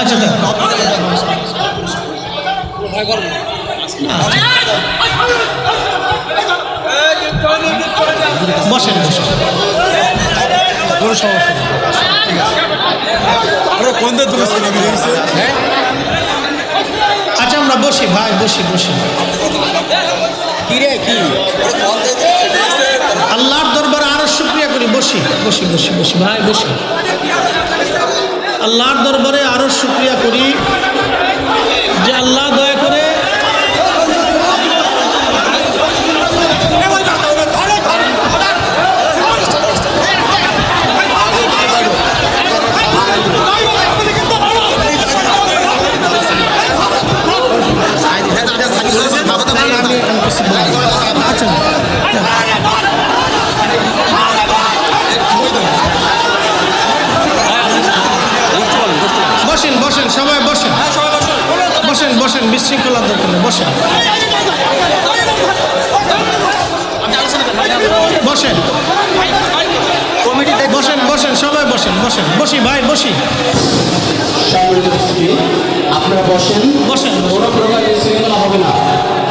আচ্ছা বসেন। বসেন হ্যাঁ? আচ্ছা আমরা বসি ভাই বসি বসি। কিরে কি? আল্লাহর দরবার আরও শুক্রিয়া করি। বসি বসি বসি বসি ভাই বসি। আল্লাহর দরবারে আরও শুক্রিয়া করি যে আল্লাহ বসেন বসেন বসি ভাই বসি। আপনারা বসেন। বসেন কোনো প্রকার বিশৃঙ্খলা হবে না।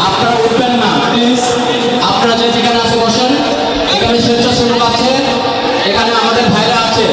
আপনারা উঠবেন না প্লিজ আপনারা যে যেখানে আছে বসেন। এখানে স্বেচ্ছাসেবক আছে এখানে আমাদের ভাইরা আছে।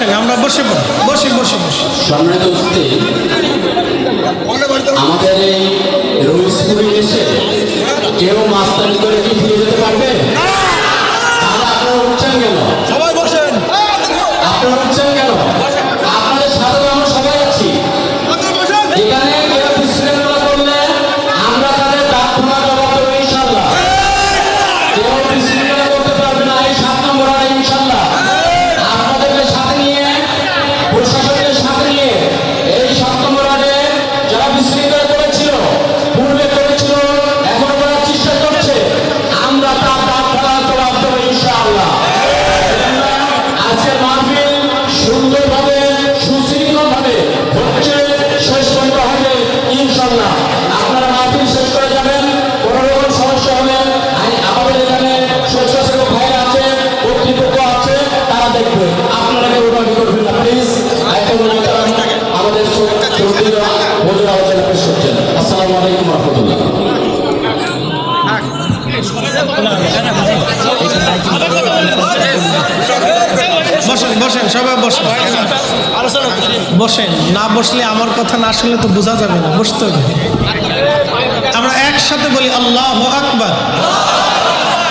সমস্যা আমরা বসে বসে বসে বসে সম্মানিত আমাদের এই এসে কেউ মাস্তানি করে কি ফিরে যেতে পারবে? আপনারা উঠছেন কেন? বসেন, সবাই বসেন। বসেন, না বসলে আমার কথা না শুনলে তো বোঝা যাবে না, বসতে হবে। আমরা একসাথে বলি, আল্লাহ আকবার।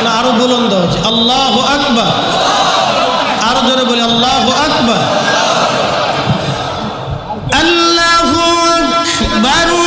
না, আরও বুলন্দ হচ্ছে আল্লাহ আকবার। আরও জোরে বলি, আল্লাহ আকবার। আল্লাহ আকবার।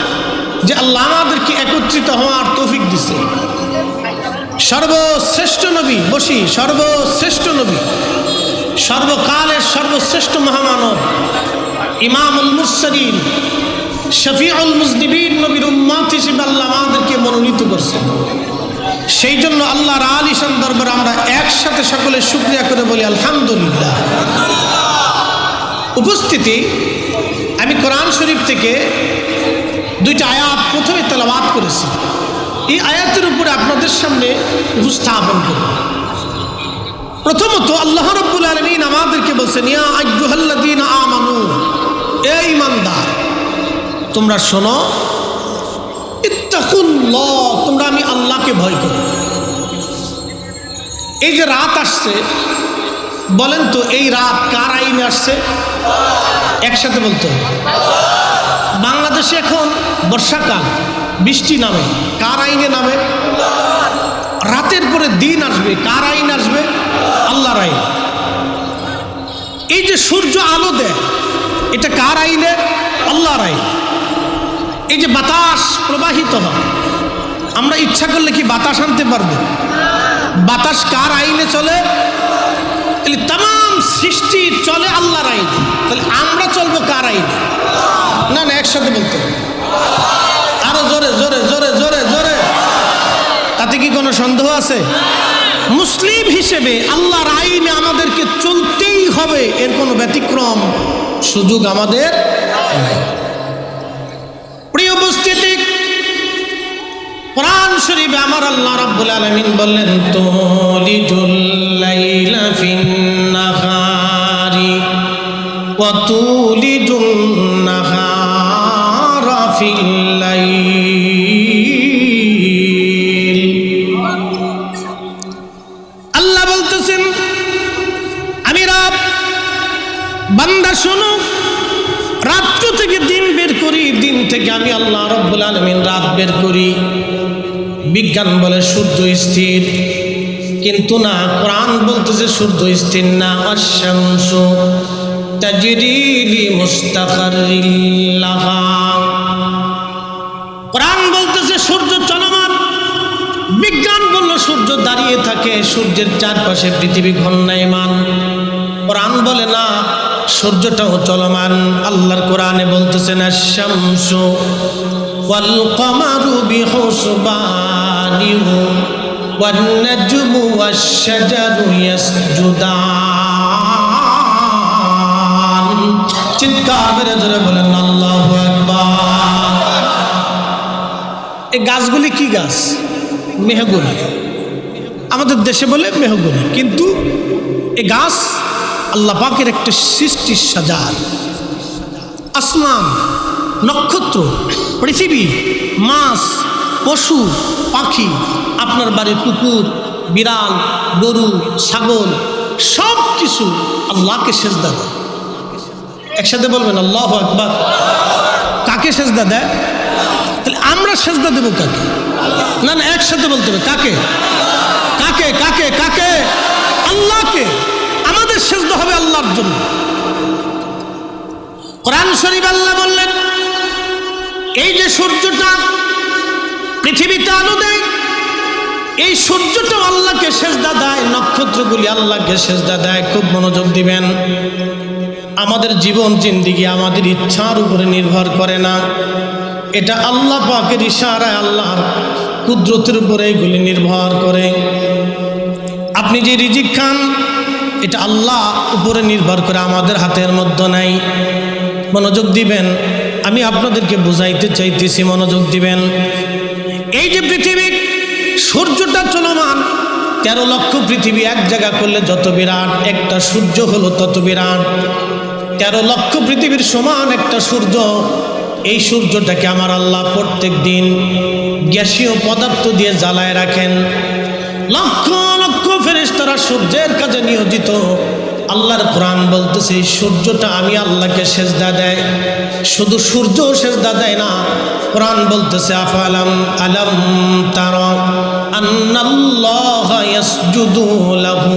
যে আল্লাহ আমাদেরকে একত্রিত হওয়ার তৌফিক দিছে। সর্বশ্রেষ্ঠ নবী, বসি, সর্বশ্রেষ্ঠ নবী, সর্বকালের সর্বশ্রেষ্ঠ মহামানব, ইমামুল মুরসালিন, শফিউল মুজনিবিন নবীর উম্মাত হিসেবে আল্লাহ আমাদেরকে মনোনীত করছে। সেই জন্য আল্লাহর আলিশান দরবারে আমরা একসাথে সকলে শুক্রিয়া করে বলি, আলহামদুলিল্লাহ। উপস্থিতি, আমি কোরআন শরীফ থেকে দুইটা আয়াত প্রথমে তেলাবাত করেছি। এই আয়াতের উপরে আপনাদের সামনে উপস্থাপন করব। প্রথমত আল্লাহ রব্বুল আলমিন আমাদেরকে বলছেন, ইয়া আজ্জুহাল্লাদিন আমানু, এ ইমানদার তোমরা শোনো, ইত্তাকুল্লাহ, তোমরা আমি আল্লাহকে ভয় করো। এই যে রাত আসছে, বলেন তো, এই রাত কার আইনে আসছে? একসাথে বলতে হবে। বাংলাদেশে এখন বর্ষাকাল, বৃষ্টি নামে, কার আইনে নামে? রাতের পরে দিন আসবে, কার আইন আসবে? আল্লাহর আইন। এই যে সূর্য আলো দেয়, এটা কার আইনে? আল্লাহর আইন। এই যে বাতাস প্রবাহিত হয়, আমরা ইচ্ছা করলে কি বাতাস আনতে পারব? বাতাস কার আইনে চলে? তাহলে তাম সৃষ্টি চলে আল্লাহর আইন। তাহলে আমরা চলবো কার আইন? না না, একসাথে বলতে আরও জোরে জোরে জোরে জোরে জোরে। তাতে কি কোনো সন্দেহ আছে? মুসলিম হিসেবে আল্লাহর আইনে আমাদেরকে চলতেই হবে, এর কোনো ব্যতিক্রম সুযোগ আমাদের। প্রিয় উপস্থিতি, কোরআন শরীফে আমার আল্লাহ রাব্বুল আলামিন বললেন, তুলিজুল তুলিজুন নাহারা ফিল লাইল আল্লাহ বলতেছেন, আমি রাব, বান্দা শোনো, রাত্র থেকে দিন বের করি, দিন থেকে আমি আল্লাহ রব্বুল আলমিন রাত বের করি। বিজ্ঞান বলে সূর্য স্থির, কিন্তু না, কোরআন বলতেছে সূর্য স্থির না তাজরিলি মুস্তাকারিল্লাহা কোরআন বলতেছে, সূর্য চলমান। বিজ্ঞান বলল, সূর্য দাঁড়িয়ে থাকে, সূর্যের চারপাশে পৃথিবী ঘন্যায়মান কোরআন বলে, না, সূর্যটাও চলমান। আল্লাহর কোরআনে বলতেছে, না, শামসু ওয়াল কমারু বিহুসবানিহু ওয়ান নাজমু ওয়াশ জোরে বলেন এই গাছগুলি কি গাছ? মেহগুনি। আমাদের দেশে বলে মেহগুনি, কিন্তু এ গাছ আল্লাহ পাকের একটা সৃষ্টির সাজার। আসমান, নক্ষত্র, পৃথিবী, মাছ, পশু, পাখি, আপনার বাড়ির কুকুর বিড়াল, গরু, ছাগল সব কিছু আল্লাহকে সেজদা দেয় একসাথে বলবেন, আল্লাহ আকবার কাকে সেজদা দেয়? তাহলে আমরা সেজদা দেবো কাকে? না না, একসাথে বলতে হবে, কাকে? কাকে কাকে কাকে? আল্লাহকে। আমাদের সেজদা হবে আল্লাহর জন্য। কোরআন শরীফ আল্লাহ বললেন, এই যে সূর্যটা পৃথিবীতে আলো দেয়, এই সূর্যটাও আল্লাহকে সেজদা দেয়, নক্ষত্রগুলি আল্লাহকে সেজদা দেয়। খুব মনোযোগ দিবেন। আমাদের জীবন জিন্দিগি আমাদের ইচ্ছার উপরে নির্ভর করে না। এটা আল্লাহ পাকের ইশারায় আল্লাহর কুদরতের উপরে এগুলি নির্ভর করে। আপনি যে রিজিক খান, এটা আল্লাহ উপরে নির্ভর করে, আমাদের হাতের মধ্যে নাই। মনোযোগ দিবেন, আমি আপনাদেরকে বুঝাইতে চাইতেছি, মনোযোগ দিবেন। এই যে পৃথিবী, সূর্যটা চলমান, তেরো লক্ষ পৃথিবী এক জায়গা করলে যত বিরাট, একটা সূর্য হলো তত বিরাট। তেরো লক্ষ পৃথিবীর সমান একটা সূর্য? এই সূর্যটাকে আমার আল্লাহ প্রত্যেক দিন গ্যাসীয় পদার্থ দিয়ে জ্বালায় রাখেন। লক্ষ লক্ষ ফেরেশতারা সূর্যের কাজে নিয়োজিত। আল্লাহর কোরআন বলতেছে সূর্যটা আমি আল্লাহকে সেজদা দেয়। শুধু সূর্য সেজদা দেয় না। কোরআন বলতেছে, আফালাম আলম তার আন্নাল্লাহ ইয়াসজুদু লাহু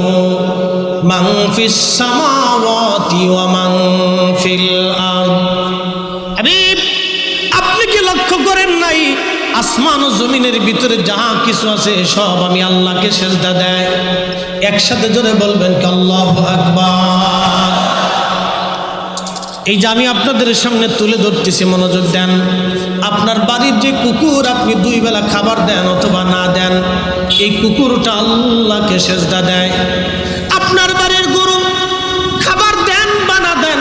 মান ফিস সামাওয়াতি ওয়া আসমান ও জমিনের ভিতরে যাহা কিছু আছে, সব আমি আল্লাহকে সেজদা দেয় একসাথে জোরে বলবেন কি, আল্লাহ আকবার। এই যে আমি আপনাদের সামনে তুলে ধরতেছি, মনোযোগ দেন। আপনার বাড়ির যে কুকুর, আপনি দুই বেলা খাবার দেন অথবা না দেন, এই কুকুরটা আল্লাহকে সেজদা দেয়। আপনার বাড়ির গরু খাবার দেন বা না দেন,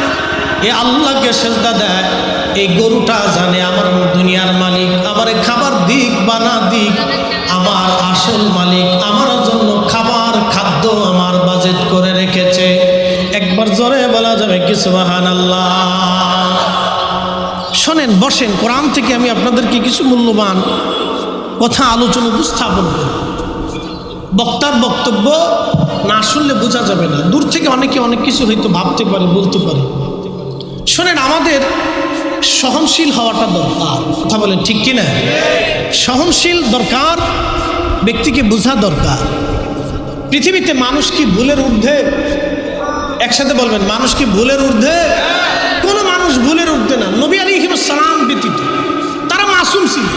এ আল্লাহকে সেজদা দেয়। এই গরুটা জানে আমার দুনিয়ার মালিক, আমার খাবার দিক বা না দিক, আমার আসল মালিক, আমার জন্য খাবার খাদ্য আমার বাজেট করে রেখেছে। একবার জোরে বলা যাবে কিছু সুবাহান আল্লাহ শোনেন, বসেন, কোরআন থেকে আমি আপনাদেরকে কিছু মূল্যবান কথা, আলোচনা উপস্থাপন করি। বক্তার বক্তব্য না শুনলে বোঝা যাবে না। দূর থেকে অনেকে অনেক কিছু হয়তো ভাবতে পারে, বলতে পারে। শোনেন, আমাদের সহনশীল হওয়াটা দরকার। কথা বলেন ঠিক কিনা? সহনশীল দরকার, ব্যক্তিকে বোঝা দরকার। পৃথিবীতে মানুষ কি ভুলের ঊর্ধ্বে? একসাথে বলবেন, মানুষ কি ভুলের ঊর্ধ্বে? কোনো মানুষ ভুলের ঊর্ধ্বে না। নবী আলী সালাম ব্যতীত তারা মাসুম ছিল,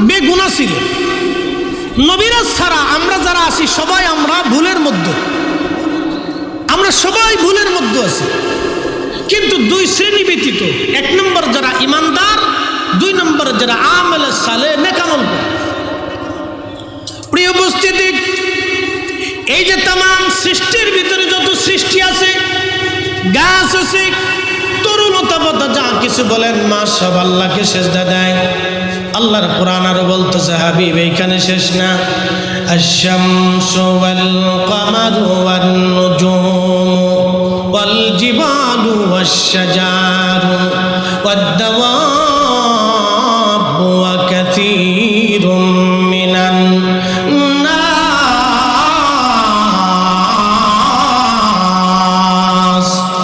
বেগুনা ছিল। নবীরাজ ছাড়া আমরা যারা আছি, সবাই আমরা ভুলের মধ্যে। আমরা সবাই ভুলের মধ্যে আছি। কিন্তু দুই শ্রেণি ব্যতীত। এক নম্বর যারা ইমানদার, দুই নম্বর যারা আমল সালে নেকামল। প্রিয় উপস্থিতি, এই যে তাম সৃষ্টির ভিতরে যত সৃষ্টি আছে, গাছ আছে শেষ না। والشجار والدواب